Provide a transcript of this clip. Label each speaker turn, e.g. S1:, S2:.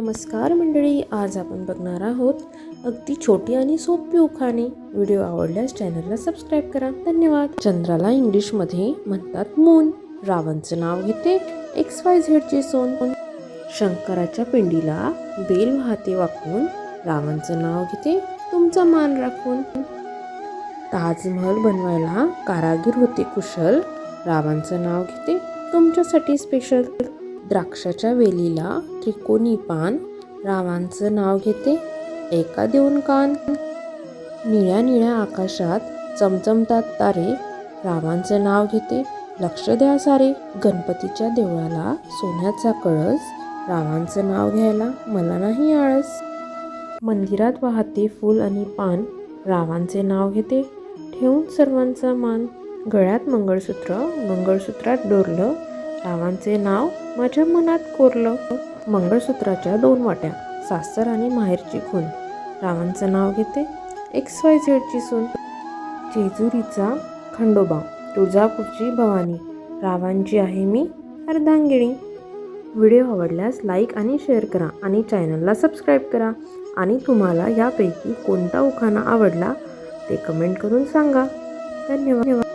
S1: नमस्कार मंडळी आज आपण बघणार आहोत अगदी छोटी आणि सोपी उखाणे. व्हिडिओ आवडल्यास चॅनलला सबस्क्राईब करा. धन्यवाद. चंद्राला इंग्लिशमध्ये म्हणतात मून रावणचं नाव घेते एक्स वाय झेडचे सोन. शंकराच्या पिंडीला बेल वाहते वाकून. रावणचं नाव घेते तुमचा मान राखून. ताजमहल बनवायला कारागीर होते कुशल. रावणचं नाव घेते तुमच्यासाठी स्पेशल द्राक्षाच्या वेलीला त्रिकोणी पान. रावांचं नाव घेते एका देऊन कान. निळ्या निळ्या आकाशात चमचमतात तारे. रावांचं नाव घेते लक्ष द्या सारे. गणपतीच्या देवळाला सोन्याचा कळस. रावांचं नाव घ्यायला मला नाही आळस. मंदिरात वाहते फूल आणि पान. रावांचे नाव घेते ठेवून सर्वांचा मान. गळ्यात मंगळसूत्र मंगळसूत्रात डोरलं. रावांचे नाव माझ्या मनात कोरलं. मंगळसूत्राच्या दोन वाट्या सासर आणि माहेरची खून. रावांचं नाव घेते एक्स वाय झेडची सून. जेजुरीचा खंडोबा तुळजापूरची भवानी. रावांची आहे मी अर्धांगिणी. व्हिडिओ आवडल्यास लाईक आणि शेअर करा आणि चॅनलला सबस्क्राईब करा. आणि तुम्हाला यापैकी कोणता उखाणा आवडला ते कमेंट करून सांगा. धन्यवाद.